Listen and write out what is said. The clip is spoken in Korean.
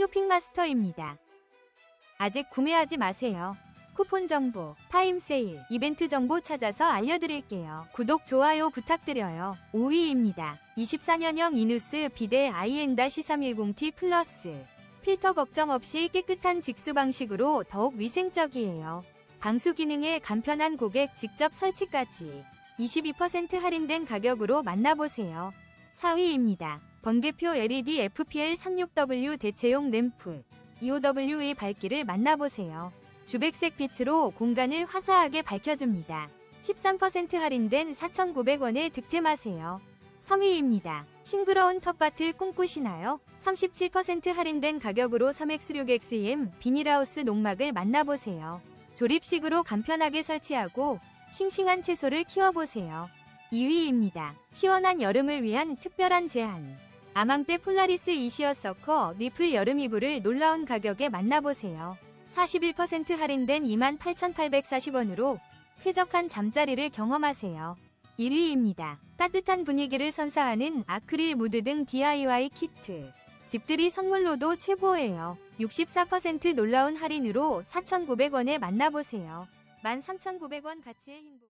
쇼핑마스터입니다. 아직 구매하지 마세요. 쿠폰 정보, 타임 세일, 이벤트 정보 찾아서 알려드릴게요. 구독, 좋아요 부탁드려요. 5위입니다. 24년형 이누스 비데 IN-310T 플러스. 필터 걱정 없이 깨끗한 직수 방식으로 더욱 위생적이에요. 방수 기능에 간편한 고객 직접 설치까지 22% 할인된 가격으로 만나보세요. 4위입니다. 번개표 LED FPL 36W 대체용 램프 EOW의 밝기를 만나보세요. 주백색 빛으로 공간을 화사하게 밝혀줍니다. 13% 할인된 4,900원에 득템하세요. 3위입니다. 싱그러운 텃밭을 꿈꾸시나요? 37% 할인된 가격으로 3X6XEM 비닐하우스 농막을 만나보세요. 조립식으로 간편하게 설치하고 싱싱한 채소를 키워보세요. 2위입니다. 시원한 여름을 위한 특별한 제안. 아망떼 폴라리스 이시어 서커 리플 여름 이불을 놀라운 가격에 만나보세요. 41% 할인된 28,840원으로 쾌적한 잠자리를 경험하세요. 1위입니다. 따뜻한 분위기를 선사하는 아크릴 무드 등 DIY 키트. 집들이 선물로도 최고예요. 64% 놀라운 할인으로 4,900원에 만나보세요. 13,900원 가치의 행복.